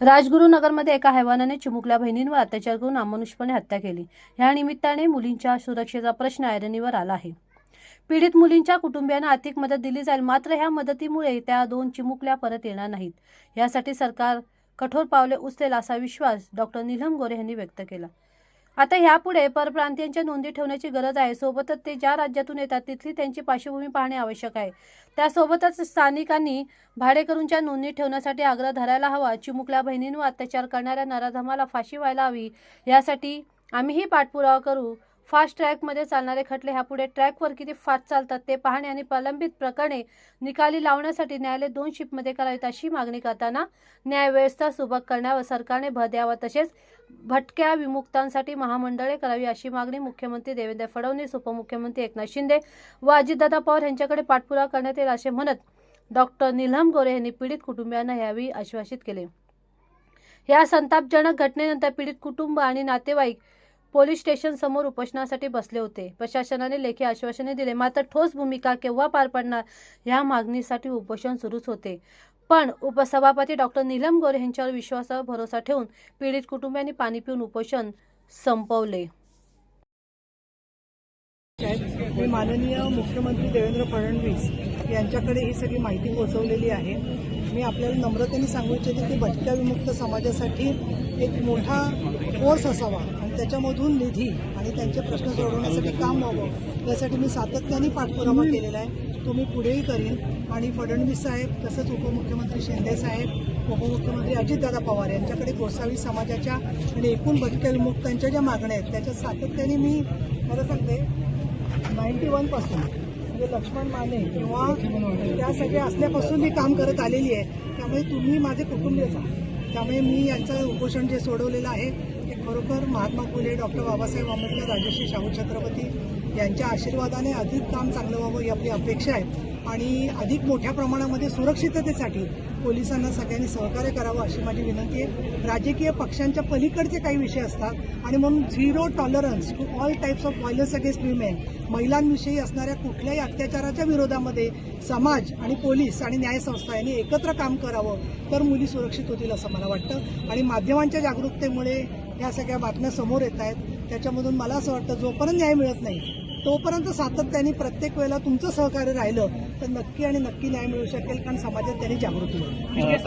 राजगुरुनगरमध्ये एका हैवानाने चिमुकल्या बहिणींवर अत्याचार करून अमानुषपणे हत्या केली. या निमित्ताने मुलींच्या सुरक्षेचा प्रश्न ऐरणीवर आला आहे. पीडित मुलींच्या कुटुंबियांना आर्थिक मदत दिली जाईल मात्र ह्या मदतीमुळे त्या दोन चिमुकल्या परत येणार नाहीत. यासाठी सरकार कठोर पावले उचलेल असा विश्वास डॉक्टर नीलम गोरे यांनी व्यक्त केला. आता ह्यापुढे परप्रांतीयांच्या नोंदी ठेवण्याची गरज आहे. सोबतच ते ज्या राज्यातून येतात तिथली त्यांची पार्श्वभूमी पाहणे आवश्यक आहे. त्यासोबतच स्थानिकांनी भाडेकरूंच्या नोंदी ठेवण्यासाठी आग्रह धरायला हवा. चिमुकल्या बहिणींवर अत्याचार करणाऱ्या नराधमाला फाशी व्हायला हवी. यासाठी आम्हीही पाठपुरावा करू. फास्ट ट्रॅकमध्ये चालणारे खटले ह्यापुढे ट्रॅकवर किती फास्ट चालतात ते पाहणे आणि प्रलंबित प्रकरणे निकाली लावण्यासाठी न्यायालय दोन शिफ्टमध्ये करावीत अशी मागणी करताना न्यायव्यवस्था सुबक करण्यावर सरकारने भर द्यावा तसेच भटक्या विमुक्तांसाठी महामंडळे करावी अशी मागणी मुख्यमंत्री देवेंद्र फडणवीस उपमुख्यमंत्री एकनाथ शिंदे व अजितदादा पवार यांच्याकडे पाठपुरावा करण्यात येईल असे म्हणत डॉक्टर निलम गोरे यांनी पीडित कुटुंबियांना यावेळी आश्वासित केले. या संतापजनक घटनेनंतर पीडित कुटुंब आणि नातेवाईक पोलीस स्टेशन समोर उपोषणासाठी बसले होते. प्रशासनाने लेखी आश्वासने दिले मात्र ठोस भूमिका केव्हा पार पडणार या मागणीसाठी उपोषण सुरूच होते. पण उपसभापती डॉक्टर नीलम गोरे यांच्यावर विश्वासावर भरोसा ठेवून पीडित कुटुंबियांनी पाणी पिऊन उपोषण संपवले. माननीय मुख्यमंत्री देवेंद्र फडणवीस यांच्याकडे ही सगळी माहिती पोहोचवलेली आहे. मी आपल्याला नम्रतेने सांगू इच्छिते की भटक्या विमुक्त समाजासाठी एक मोठा कोर्स असावा आणि त्याच्यामधून निधी आणि त्यांचे प्रश्न सोडवण्यासाठी काम व्हावं. यासाठी मी सातत्याने पाठपुरावा केलेला आहे. तो मी पुढेही करीन. आणि फडणवीस साहेब तसंच उपमुख्यमंत्री शिंदे साहेब उपमुख्यमंत्री अजितदादा पवार यांच्याकडे गोसावी समाजाच्या आणि एकूण भटक्या विमुक्तांच्या ज्या मागण्या आहेत त्याच्या सातत्याने मी खरं सांगते नाईन्टी वनपासून म्हणजे लक्ष्मण माने किंवा त्या सगळ्या असल्यापासून मी काम करत आलेली आहे. त्यामुळे तुम्ही माझे कुटुंबीयच आहात त्यामुळे मी यांचं उपोषण जे सोडवलेलं आहे ते खरोखर महात्मा फुले डॉक्टर बाबासाहेब आंबेडकर राजश्री शाहू छत्रपती यांच्या आशीर्वादाने अधिक काम चांगलं व्हावं ही आपली अपेक्षा आहे. आणि अधिक मोठ्या प्रमाणामध्ये सुरक्षिततेसाठी पोलिसांना सगळ्यांनी सहकार्य करावं अशी माझी विनंती आहे. राजकीय पक्षांच्या पलीकडचे काही विषय असतात आणि म्हणून zero tolerance to all types of violence against women महिलांविषयी असणाऱ्या कुठल्याही अत्याचाराच्या विरोधामध्ये समाज आणि पोलीस आणि न्यायसंस्था यांनी एकत्र काम करावं तर मुली सुरक्षित होतील असं मला वाटतं. आणि माध्यमांच्या जागरूकतेमुळे ह्या सगळ्या बातम्या समोर येत आहेत. त्याच्यामधून मला असं वाटतं जोपर्यंत न्याय मिळत नाही तोपर्यंत सातत्याने प्रत्येक वेळेला तुमचं सहकार्य राहिलं तर नक्की आणि नक्की न्याय मिळू शकेल कारण समाजात त्यांनी जागृती होईल